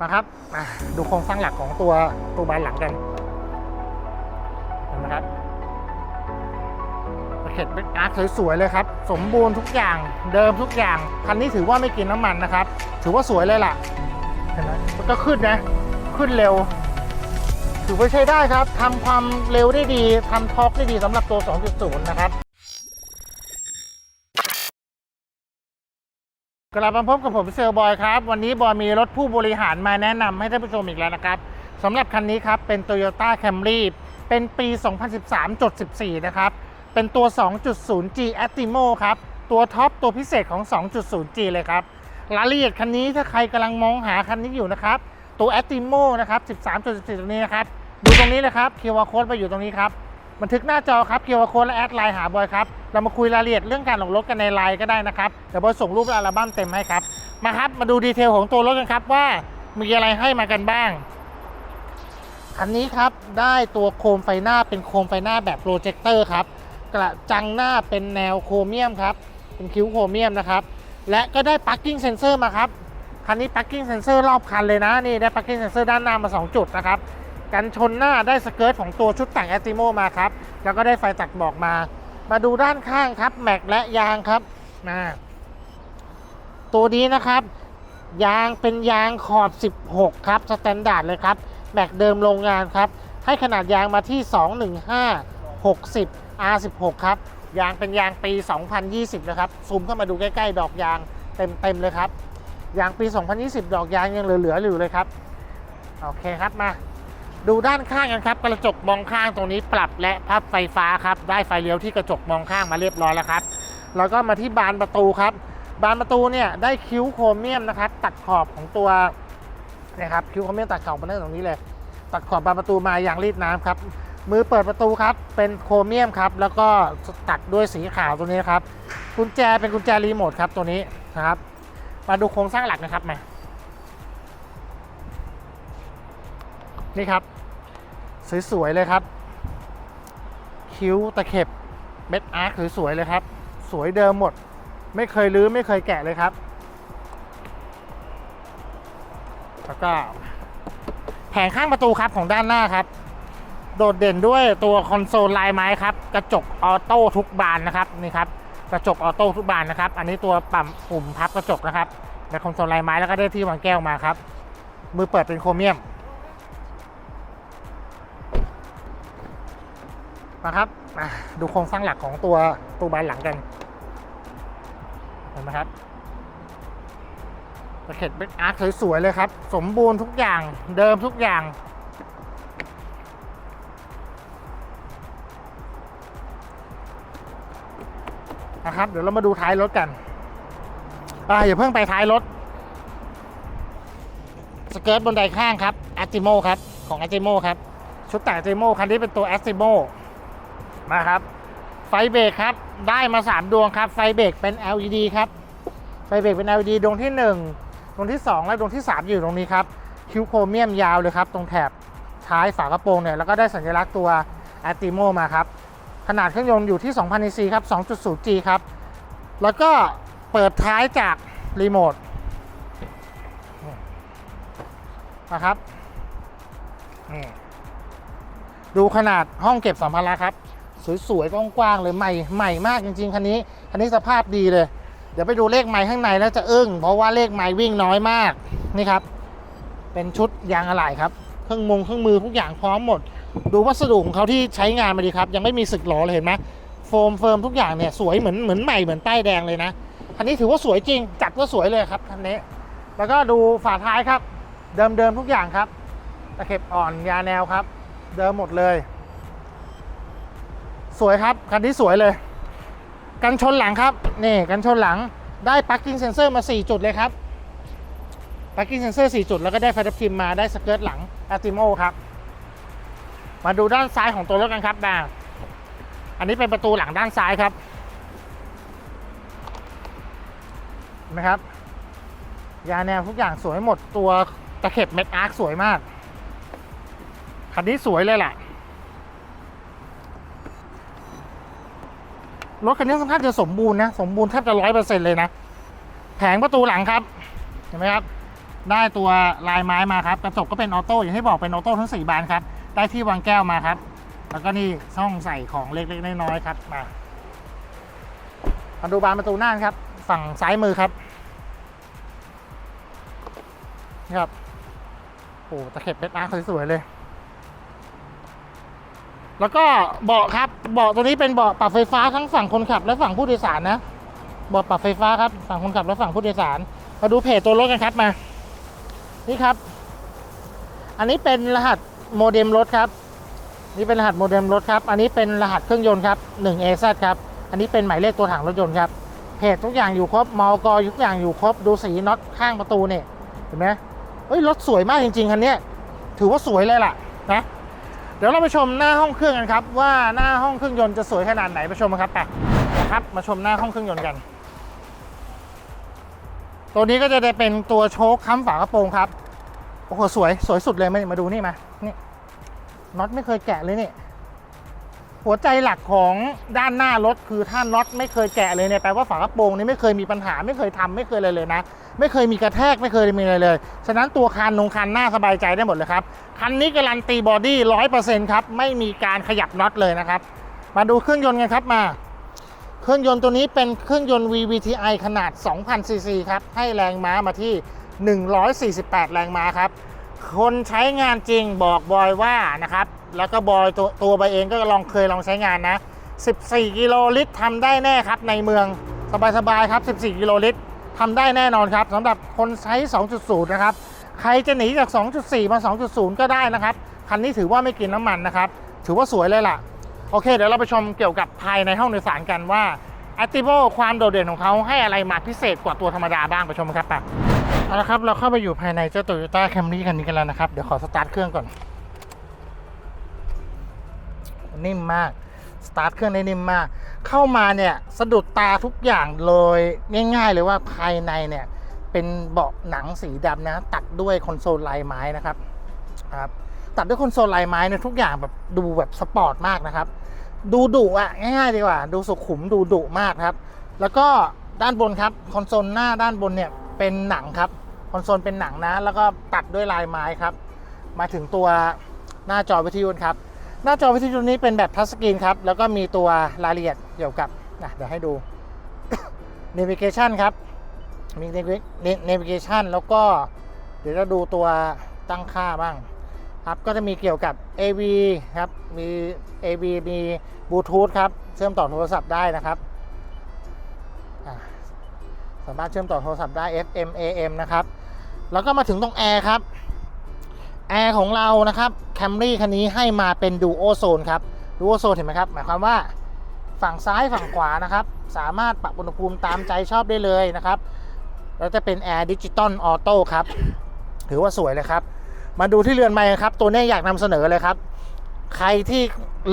มาครับดูโครงสร้างหลักของตัวตัวบานหลังกันเห็นไหมครับเข็บเป็นอาร์คสวยๆเลยครับ สมบูรณ์ทุกอย่างเดิมทุกอย่าง คันนี้ถือว่าไม่กินน้ำมันนะครับ ถือว่าสวยเลยล่ะเห็นไหมมันก็ขึ้นนะ ขึ้นเร็ว ถือว่าใช้ได้ครับทำความเร็วได้ดีทำทอร์กได้ดีสำหรับตัว 2.0 นะครับ กลับมาพบกับผมเซลบอยครับ วันนี้บอยมีรถผู้บริหารมาแนะนำให้ท่านผู้ชมอีกแล้วนะครับสำหรับคันนี้ครับ เป็น Toyota Camry เป็นปี 2013.14 นะครับ เป็นตัว 2.0G Atimo ครับ ตัวท็อปตัวพิเศษของ 2.0G เลยครับ รายละเอียดคันนี้ถ้าใครกำลังมองหาคันนี้อยู่นะครับ ตัว Atimo นะครับ 13.14 ตรงนี้นะครับ ดูตรงนี้เลยครับ QR Code ไปอยู่ตรงนี้ครับ บันทึกหน้าจอครับ QR Code และแอดไลน์หาบอยครับ เรามาคุยรายละเอียดเรื่องการลงรถกันในไลน์ก็ได้นะครับ เดี๋ยวบอยส่งรูปอัลบั้มเต็มให้ครับ มาครับ มาดูดีเทลของตัวรถกันครับว่ามีอะไรให้มากันบ้าง คันนี้ครับได้ตัวโคมไฟหน้าเป็นโคมไฟหน้าแบบโปรเจคเตอร์ครับ กระจังหน้าเป็นแนวโครเมียมครับ เป็นคิ้วโครเมียมนะครับ และก็ได้ parking sensor มาครับ คันนี้ parking sensor รอบคันเลยนะ นี่ได้ parking sensor ด้านหน้ามา 2 จุดนะครับ กันชนหน้าได้สเกิร์ตของตัวชุดแต่ง a t i m o มมาครับ แล้วก็ได้ไฟตัดบอกมา มาดูด้านข้างครับ แม็กและยางครับมาตัวนี้นะครับ ยางเป็นยางขอบ 16 ครับสแตนดาร์ดเลยครับ แม็กเดิมโรงงานครับ ให้ขนาดยางมาที่ 215 60 R16 ครับ ยางเป็นยางปี 2020 นะครับ ซูมเข้ามาดูใกล้ๆ ดอกยางเต็มๆเลยครับ ยางปี 2020 ดอกยางยังเหลือๆอยู่เลยครับ โอเคครับมา ดูด้านข้างกันครับ กระจกมองข้างตรงนี้ปรับและพับไฟฟ้าครับ ได้ไฟเลี้ยวที่กระจกมองข้างมาเรียบร้อยแล้วครับ แล้วก็มาที่บานประตูครับ บานประตูเนี่ยได้คิ้วโครเมียมนะครับ ตัดขอบของตัวนะครับคิ้วโครเมียมตัดขอบมาได้ตรงนี้เลย ตัดขอบบานประตูมาอย่างรีดน้ำครับ มือเปิดประตูครับ เป็นโครเมียมครับ แล้วก็ตัดด้วยสีขาวตัวนี้ครับ กุญแจเป็นกุญแจรีโมทครับตัวนี้นะครับ มาดูโครงสร้างหลักนะครับมานี่ครับ สวยๆเลยครับ คิ้วตะเข็บเม็ดอาร์คสวยๆเลยครับ สวยเดิมหมด ไม่เคยรื้อไม่เคยแกะเลยครับ แล้วก็แผงข้างประตูครับของด้านหน้าครับ โดดเด่นด้วยตัวคอนโซลลายไม้ครับ กระจกออโต้ทุกบานนะครับนี่ครับกระจกออโต้ทุกบานนะครับ อันนี้ตัวปั๊มปุ่มพับกระจกนะครับในคอนโซลลายไม้แล้วก็ได้ที่วางแก้วมาครับ มือเปิดเป็นโครเมียม มาครับดูโครงสร้างหลักของตัวตัวบานหลังกันเห็นไหมครับตะเข็บเป็นอาร์คสวยๆเลยครับ สมบูรณ์ทุกอย่างเดิมทุกอย่างนะครับ เดี๋ยวเรามาดูท้ายรถกันอ่าอย่าเพิ่งไปท้ายรถ สเกิร์ตบนไดข้างครับอ t ติโมครับ ของอ t ติโมครับ ชุดแต่อ t ติโมคันนี้เป็นตัว a อ t ติโม มาครับ ไฟเบรกครับ ได้มา 3 ดวงครับ ไฟเบรกเป็น LED ครับ ไฟเบรกเป็น LED ดวงที่ 1 ดวงที่ 2 และดวงที่ 3 อยู่ตรงนี้ครับ คิวโครเมียมยาวเลยครับ ตรงแถบท้ายฝากระโปรงเนี่ย แล้วก็ได้สัญลักษณ์ตัว a อ t ติโมมาครับ ขนาดเครื่องยนต์อยู่ที่ 2,000 cc ครับ 2.0G ครับ แล้วก็เปิดท้ายจากรีโมทนะครับ ดูขนาดห้องเก็บสัมภาระครับ สวยๆกว้างๆเลยใหม่ใหม่มากจริง ๆคันนี้คันนี้สภาพดีเลย เดี๋ยวไปดูเลขไม้ข้างในแล้วจะอึ้งเพราะว่าเลขไม้วิ่งน้อยมากนี่ครับ เป็นชุดยางอะไหล่ครับเครื่องมงเครื่องมือทุกอย่างพร้อมหมด ดูวัสดุของเขาที่ใช้งานมาดีครับ ยังไม่มีสึกหรอเลยเห็นไหมโฟมเฟิร์มทุกอย่างเนี่ยสวยเหมือนเหมือนใหม่เหมือนป้ายแดงเลยนะคันนี้ถือว่าสวยจริง จัดว่าสวยเลยครับคันนี้ แล้วก็ดูฝาท้ายครับ เดิมๆทุกอย่างครับตะเข็บอ่อนยาแนวครับ เดิมหมดเลย สวยครับ คันนี้สวยเลย กันชนหลังครับ นี่กันชนหลังได้ parking sensor มา 4 จุดเลยครับ parking sensor 4จุด แล้วก็ได้ไฟทับทิมมาได้สเกิร์ตหลัง a t i m o ครับ มาดูด้านซ้ายของตัวรถกันครับนะอันนี้เป็นประตูหลังด้านซ้ายครับเห็นไหมครับ ยาแนวทุกอย่างสวยหมดตัวตะเข็บเม็ดอาร์คสวยมาก คันนี้สวยเลยแหละ รถคันนี้ค่อนข้างจะสมบูรณ์นะ สมบูรณ์แทบจะร้อยเปอร์เซ็นต์เลยนะ แผงประตูหลังครับ เห็นไหมครับ ได้ตัวลายไม้มาครับ กระจกก็เป็นออโต้อย่างที่บอกเป็นออโต้ทั้ง 4 บานครับ ได้ที่วางแก้วมาครับ แล้วก็นี่ช่องใส่ของเล็กๆน้อยๆครับ มามาดูบานประตูหน้าครับ ฝั่งซ้ายมือครับนี่ครับ โอ้ตะเข็บเพชรอาร์คสวยๆเลย แล้วก็เบาะครับเบาะตัวนี้เป็นเบาะปรับไฟฟ้าทั้งฝั่งคนขับและฝั่งผู้โดยสารนะเบาะปรับไฟฟ้าครับฝั่งคนขับและฝั่งผู้โดยสาร มาดูเพจตัวรถกันครับมา นี่ครับ อันนี้เป็นรหัสโมเด็มรถครับ นี่เป็นรหัสโมเด็มรถครับ อันนี้เป็นรหัสเครื่องยนต์ครับ 1AZ ครับ อันนี้เป็นหมายเลขตัวถังรถยนต์ครับ เพจทุกอย่างอยู่ครบมอกทุกอย่างอยู่ครบ ดูสีน็อตข้างประตูเนี่ย เห็นไหมเฮ้ยรถสวยมากจริงๆคันนี้ ถือว่าสวยเลยล่ะนะ เดี๋ยวเราไปชมหน้าห้องเครื่องกันครับว่าหน้าห้องเครื่องยนต์จะสวยขนาดไหนไปชมกันครับไปนะครับมาชมหน้าห้องเครื่องยนต์กัน ตัวนี้ก็จะได้เป็นตัวโชคค้ำฝากระโปรงครับโอ้โหสวยสวยสุดเลยมามาดูนี่มานี่น็อตไม่เคยแกะเลยนี่ หัวใจหลักของด้านหน้ารถคือถ้าน็อตไม่เคยแกะเลยเนี่ยแปลว่าฝากระโปรงนี่ไม่เคยมีปัญหาไม่เคยทำไม่เคยเลยเลยนะ ไม่เคยมีกระแทกไม่เคยมีอะไรเลย ฉะนั้นตัวคันนงคันหน้าสบายใจได้หมดเลยครับ คันนี้การันตีบอดี้ร้อยเปอร์เซ็นต์ครับ ไม่มีการขยับน็อตเลยนะครับ มาดูเครื่องยนต์กันครับมา เครื่องยนต์ตัวนี้เป็นเครื่องยนต์ VVTi ขนาด 2,000 ซีซีครับ ให้แรงม้ามาที่ 148 แรงม้าครับ คนใช้งานจริงบอกบอยว่านะครับ แล้วก็บอยตัวตัวบอยเองก็ลองเคยลองใช้งานนะ 14 กิโลลิตรทำได้แน่ครับในเมืองสบายๆครับ 14 กิโลลิตรทำได้แน่นอนครับสำหรับคนใช้ 2.0 นะครับ ใครจะหนีจาก 2.4 มา 2.0 ก็ได้นะครับ คันนี้ถือว่าไม่กินน้ำมันนะครับ ถือว่าสวยเลยล่ะ โอเค เดี๋ยวเราไปชมเกี่ยวกับภายในห้องโดยสารกันว่า a t i v o ความโดดเด่นของเขาให้อะไรมาพิเศษกว่าตัวธรรมดาบ้างไปชมครับไปเอาละครับ เราเข้าไปอยู่ภายในเจ้า Toyota Camry คันนี้กันแล้วนะครับ เดี๋ยวขอสตาร์ทเครื่องก่อน นิ่มมากสตาร์ทเครื่องได้นิ่มมาก เข้ามาเนี่ยสะดุดตาทุกอย่างเลยง่าย ๆ เลยว่าภายในเนี่ยเป็นเบาะหนังสีดำนะ ตัดด้วยคอนโซลลายไม้นะครับครับตัดด้วยคอนโซลลายไม้เนี่ยทุกอย่างแบบดูแบบสปอร์ตมากนะครับ ดูดุอะง่ายๆดีกว่า ดูสุขุมดูดุมากครับ แล้วก็ด้านบนครับคอนโซลหน้าด้านบนเนี่ยเป็นหนังครับคอนโซลเป็นหนังนะ แล้วก็ตัดด้วยลายไม้ครับ มาถึงตัวหน้าจอวิทยุครับ หน้าจอวิทยุนี้เป็นแบบทัชสกรีนครับ แล้วก็มีตัวรายละเอียดเกี่ยวกับนะเดี๋ยวให้ดู navigation ครับ มี navigation แล้วก็เดี๋ยวจะดูตัวตั้งค่าบ้างครับ ก็จะมีเกี่ยวกับ AV ครับ มี AV มีบลูทูธครับ เชื่อมต่อโทรศัพท์ได้นะครับ สามารถเชื่อมต่อโทรศัพท์ได้ FM AM นะครับ แล้วก็มาถึงตรงแอร์ครับ แอร์ของเรานะครับ Camry คันนี้ให้มาเป็น Duo Zone ครับ Duo Zone เห็นไหมครับ หมายความว่าฝั่งซ้ายฝั่งขวานะครับ สามารถปรับอุณหภูมิตามใจชอบได้เลยนะครับ แล้วจะเป็นแอร์ดิจิตอลออโต้ครับ ถือว่าสวยเลยครับ มาดูที่เรือนไม้ครับ ตัวนี้อยากนำเสนอเลยครับ ใครที่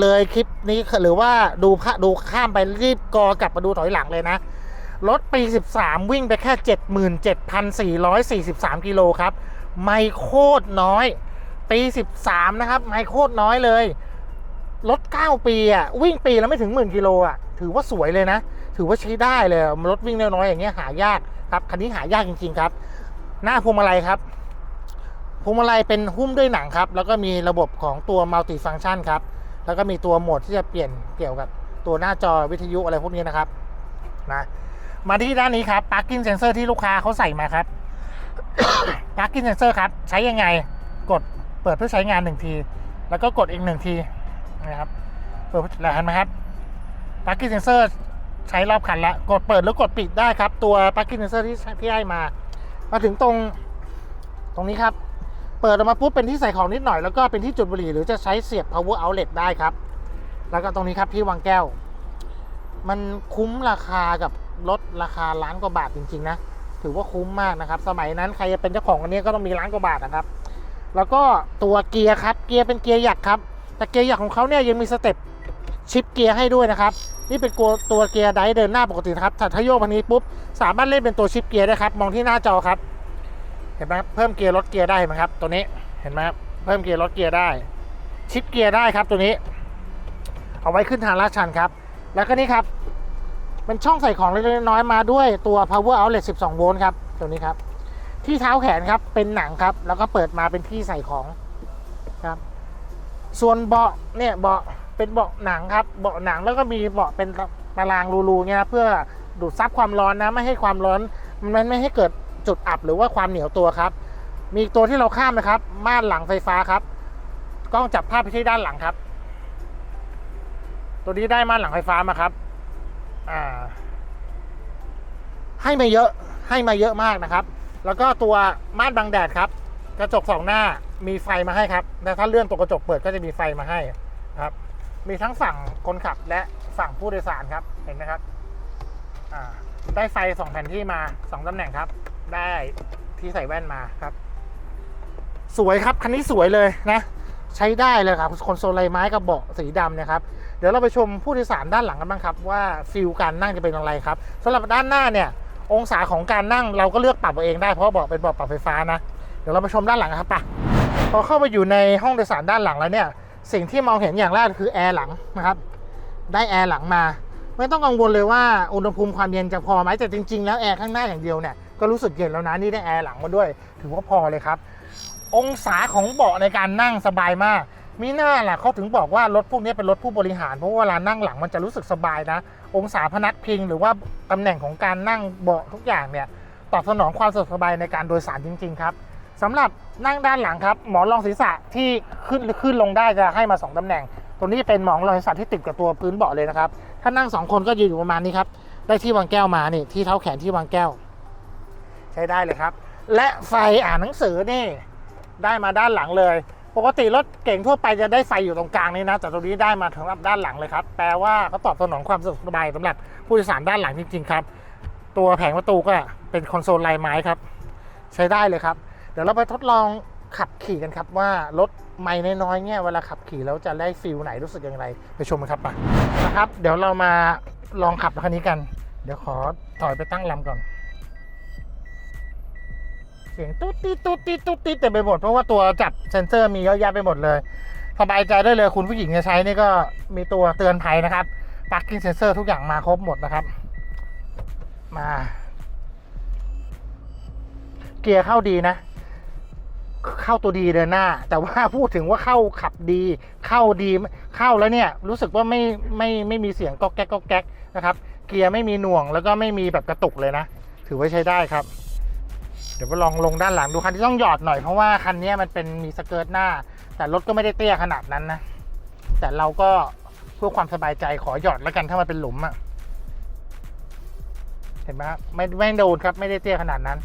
เลยคลิปนี้หรือว่าดูพะดูข้ามไปรีบกอกลับมาดูถอยหลังเลยนะ รถปี 13 วิ่งไปแค่ 77,443 กิโลครับ ไม่โคตรน้อย ปี 13 นะครับ ไม่โคตรน้อยเลย รถ 9 ปีอะ วิ่งปีแล้วไม่ถึงหมื่นกิโลอะ ถือว่าสวยเลยนะ ถือว่าใช้ได้เลย รถวิ่งน้อยๆอย่างเงี้ยหายากครับ คันนี้หายากจริง ๆ ครับ หน้าพวงมาลัยครับ พวงมาลัยเป็นหุ้มด้วยหนังครับ แล้วก็มีระบบของตัวมัลติฟังชันครับ แล้วก็มีตัวโหมดที่จะเปลี่ยนเกี่ยวกับตัวหน้าจอวิทยุอะไรพวกนี้นะครับ นะ มาที่ด้านนี้ครับ parking sensor ที่ลูกค้าเขาใส่มาครับ parking sensor ครับ ใช้ยังไงกดเปิดเพื่อใช้งานหนึ่งที แล้วก็กดอีกหนึ่งทีนะครับเปิดแล้วเห็นไหมครับ parking sensor ใช้รอบคันแล้วกดเปิดหรือกดปิดได้ครับ ตัว parking sensor ที่ที่ให้มา มาถึงตรงตรงนี้ครับ เปิดออกมาปุ๊บเป็นที่ใส่ของนิดหน่อยแล้วก็เป็นที่จุดบุหรี่หรือจะใช้เสียบ power outlet ได้ครับ แล้วก็ตรงนี้ครับที่วางแก้ว มันคุ้มราคากับรถราคาล้านกว่าบาทจริง ๆ นะ ถือว่าคุ้มมากนะครับ สมัยนั้นใครจะเป็นเจ้าของอันนี้ก็ต้องมีล้านกว่าบาทนะครับ แล้วก็ตัวเกียร์ครับ เกียร์เป็นเกียร์หยักครับ แต่เกียร์หยักของเขาเนี่ยยังมีสเต็ปชิปเกียร์ให้ด้วยนะครับ นี่เป็นตัวเกียร์ไดเดินหน้าปกตินะครับถ้าโยกพันนี้ปุ๊บสามารถเล่นเป็นตัวชิปเกียร์ได้ครับ มองที่หน้าจอครับ เห็นไหมครับ เพิ่มเกียร์ลดเกียร์ได้ไหมครับ ตัวนี้ เห็นไหมครับ เพิ่มเกียร์ลดเกียร์ได้ ชิปเกียร์ได้ครับตัวนี้ เอาไว้ขึ้นทางลาดชันครับ แล้วก็นี่ครับ เป็นช่องใส่ของเล็กๆน้อยๆมาด้วยตัว power outlet 12 โวลต์ครับตัวนี้ครับ ที่เท้าแขนครับเป็นหนังครับ แล้วก็เปิดมาเป็นที่ใส่ของครับ ส่วนเบาะเนี่ยเบาะเป็นเบาะหนังครับเบาะหนังแล้วก็มีเบาะเป็นตารางรูๆเนี่ยนะเพื่อดูดซับความร้อนนะไม่ให้ความร้อนมันไม่ให้เกิดจุดอับหรือว่าความเหนียวตัวครับ มีตัวที่เราข้ามนะครับม่านหลังไฟฟ้าครับกล้องจับภาพไปที่ด้านหลังครับ ตัวนี้ได้ม่านหลังไฟฟ้ามาครับ ให้มาเยอะให้มาเยอะมากนะครับ แล้วก็ตัวม่านบังแดดครับ กระจกสองหน้ามีไฟมาให้ครับและถ้าเลื่อนตัวกระจกเปิดก็จะมีไฟมาให้ครับ มีทั้งฝั่งคนขับและฝั่งผู้โดยสารครับเห็นไหมครับได้ไฟสองแผ่นที่มาสองตำแหน่งครับ ได้ที่ใส่แว่นมาครับ สวยครับคันนี้สวยเลยนะ ใช้ได้เลยครับคอนโซลลายไม้กับเบาะสีดำเนะครับเดี๋ยวเราไปชมผู้โดยสารด้านหลังกันบ้างครับ ว่าฟิลการนั่งจะเป็นอย่างไรครับสำหรับด้านหน้าเนี่ย องศาของการนั่งเราก็เลือกปรับเอาเองได้เพราะเบาะเป็นเบาะปรับไฟฟ้านะเดี๋ยวเราไปชมด้านหลังครับปะพอเข้าไปอยู่ในห้องโดยสารด้านหลังแล้วเนี่ยสิ่งที่มองเห็นอย่างแรกคือแอร์หลังนะครับได้แอร์หลังมา ไม่ต้องกังวลเลยว่าอุณหภูมิความเย็นจะพอไหมแต่จริงๆแล้วแอร์ข้างหน้าอย่างเดียวเนี่ยก็รู้สึกเย็นแล้วนะนี่ได้แอร์หลังมาด้วย ถือว่าพอเลยครับ องศาของเบาะในการนั่งสบายมาก มีหน้าล่ะเขาถึงบอกว่ารถพวกนี้เป็นรถผู้บริหาร เพราะว่าเวลานั่งหลังมันจะรู้สึกสบายนะ องศาพนักพิง หรือว่าตำแหน่งของการนั่งเบาะทุกอย่างเนี่ยตอบสนองความสะดวกสบายในการโดยสารจริง ๆ ครับสำหรับนั่งด้านหลังครับ หมอนรองศีรษะที่ขึ้นขึ้นลงได้จะให้มาสองตำแหน่ง ตัวนี้เป็นหมอนรองศีรษะที่ติดกับตัวพื้นเบาะเลยนะครับ ถ้านั่งสองคนก็ยืนอยู่ประมาณนี้ครับ ได้ที่วางแก้วมานี่ที่เท้าแขนที่วางแก้ว ใช้ได้เลยครับ และไฟอ่านหนังสือนี่ ได้มาด้านหลังเลย ปกติรถเก่งทั่วไปจะได้ไฟอยู่ตรงกลางนี่นะ แต่ตัวนี้ได้มาสำหรับด้านหลังเลยครับ แปลว่าเขาตอบสนองความสะดวกสบายสำหรับผู้โดยสารด้านหลังจริง ๆ ครับ ตัวแผงประตูก็เป็นคอนโซลลายไม้ครับ ใช้ได้เลยครับ เดี๋ยวเราไปทดลองขับขี่กันครับว่ารถไม่น้อยๆเนี่ยเวลาขับขี่แล้วจะได้ฟิลไหนรู้สึกอย่างไรไปชมกันครับมานะครับ เดี๋ยวเรามาลองขับคันนี้กัน เดี๋ยวขอถอยไปตั้งลำก่อน เสียงตุ๊ดติดตุ๊ดติดตุ๊ดติดเต็มไปหมดเพราะว่าตัวจับเซ็นเซอร์มีเยอะแยะไปหมดเลยสบายใจได้เลยคุณผู้หญิงจะใช้นี่ก็มีตัวเตือนภัยนะครับปักกิ้งเซนเซอร์ทุกอย่างมาครบหมดนะครับ มาเกียร์เข้าดีนะ เข้าตัวดีเดินหน้า แต่ว่าพูดถึงว่าเข้าขับดี เข้าดีเข้าแล้วเนี่ย รู้สึกว่าไม่ไม่ไม่มีเสียงก๊อกแก๊กก๊อกแก๊กนะครับ เกียร์ไม่มีหน่วงแล้วก็ไม่มีแบบกระตุกเลยนะ ถือว่าใช้ได้ครับ ดี๋ยวไปลองลงด้านหลังดูคันที่ต้องหยอดหน่อยเพราะว่าคันนี้มันเป็นมีสเกิร์ตหน้า แต่รถก็ไม่ได้เตี้ยขนาดนั้นนะ แต่เราก็เพื่อความสบายใจขอหยอดแล้วกันถ้ามันเป็นหลุมอะเห็นไหมครับไม่ไม่โดนครับ ไม่ได้เตี้ยขนาดนั้น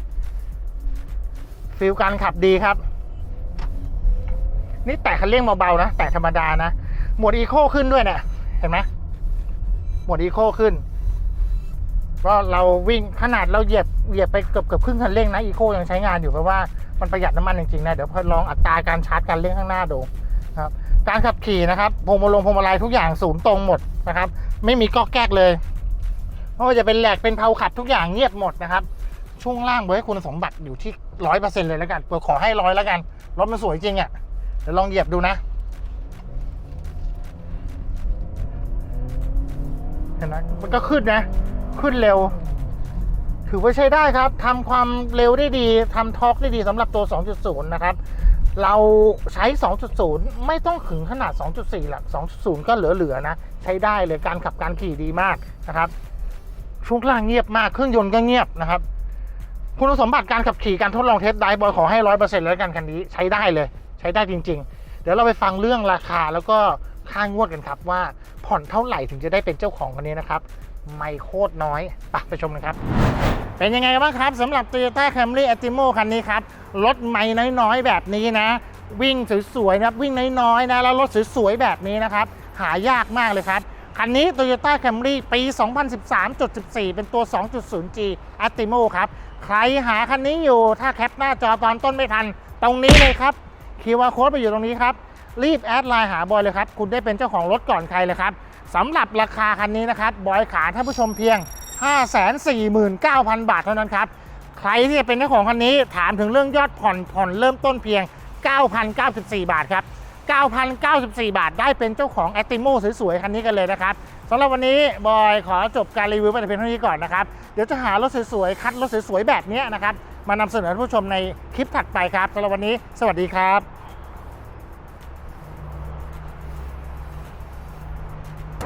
ฟิลการขับดีครับ นี่แตะคันเร่งเบาๆนะ แตะธรรมดานะ หมวดอีโคขึ้นด้วยเนะี่ยเห็นไหมหมวดอีโคขึ้น ก็เราวิ่งขนาดเราเหยียบเหยียบไปเกือบเกือบครึ่งคันเร่งนะอีโคยังใช้งานอยู่เพราะว่ามันประหยัดน้ำมันจริงๆนะเดี๋ยวพอลองอัตราการชาร์จการเร่งข้างหน้าดูครับการขับขี่นะครับพวงมาลงพวงมาลัยทุกอย่างศูนย์ตรงหมดนะครับ ไม่มีก๊อกแก๊กเลยไม่ว่าจะเป็นแหลกเป็นเพาขับทุกอย่างเงียบหมดนะครับ ช่วงล่างเบอร์ให้คุณสมบัติอยู่ที่ร้อยเปอร์เซ็นต์เลยแล้วกันเปิดขอให้ร้อยแล้วกันรถมันสวยจริงอะ่ะเดี๋ยวลองเหยียบดูนะเห็นไหมมันก็ขึ้นนะ ขึ้นเร็ว ถือว่าใช้ได้ครับทำความเร็วได้ดีทำทอร์กได้ดีสำหรับตัว 2.0 นะครับ เราใช้ 2.0 ไม่ต้องถึงขนาด 2.4 หลัก 2.0 ก็เหลือๆนะ ใช้ได้เลยการขับการขี่ดีมากนะครับช่วงล่างเงียบมากเครื่องยนต์ก็เงียบนะครับ คุณสมบัติการขับขี่การทดลองเทสไดบอยขอให้ร้อยเปอร์เซ็นต์แล้วกันคันนี้ใช้ได้เลย ใช้ได้จริง ๆ เดี๋ยวเราไปฟังเรื่องราคาแล้วก็ค่างวดกันครับว่าผ่อนเท่าไหร่ถึงจะได้เป็นเจ้าของคันนี้นะครับ ไม่โคตรน้อยไปไปชมกันครับ เป็นยังไงบ้างครับสำหรับ Toyota Camry a t i m o คันนี้ครับ รถไม่น้อยๆ แบบนี้นะ วิ่งสวยๆนะครับ วิ่งน้อยๆนะแล้วรถสวยๆ แบบนี้นะครับ หายากมากเลยครับคันนี้ Toyota Camry ปี 2013.14 เป็นตัว 2.0G a t i m o ครับ ใครหาคันนี้อยู่ถ้าแคปหน้าจอตอนต้นไม่ทัน ตรงนี้เลยครับคีวาโค้ดไปอยู่ตรงนี้ครับ รีบแอดไลน์หาบอยเลยครับ คุณได้เป็นเจ้าของรถก่อนใครเลยครับ สำหรับราคาคันนี้นะครับบอยขายท่านผู้ชมเพียง 549,000 บาทเท่านั้นครับ ใครที่จะเป็นเจ้าของคันนี้ถามถึงเรื่องยอดผ่อนผ่อนเริ่มต้นเพียง 9,094 บาทครับ 9,094 บาทได้เป็นเจ้าของ a t i m o สวยๆ คันนี้กันเลยนะครับสำหรับวันนี้บอยขอจบการรีวิวไปเพียงเท่านี้ก่อนนะครับ เดี๋ยวจะหารถสวยๆ คัดรถสวยๆ แบบนี้นะครับ มานำเสนอให้ผู้ชมในคลิปถัดไปครับสำหรับวันนี้ สวัสดีครับ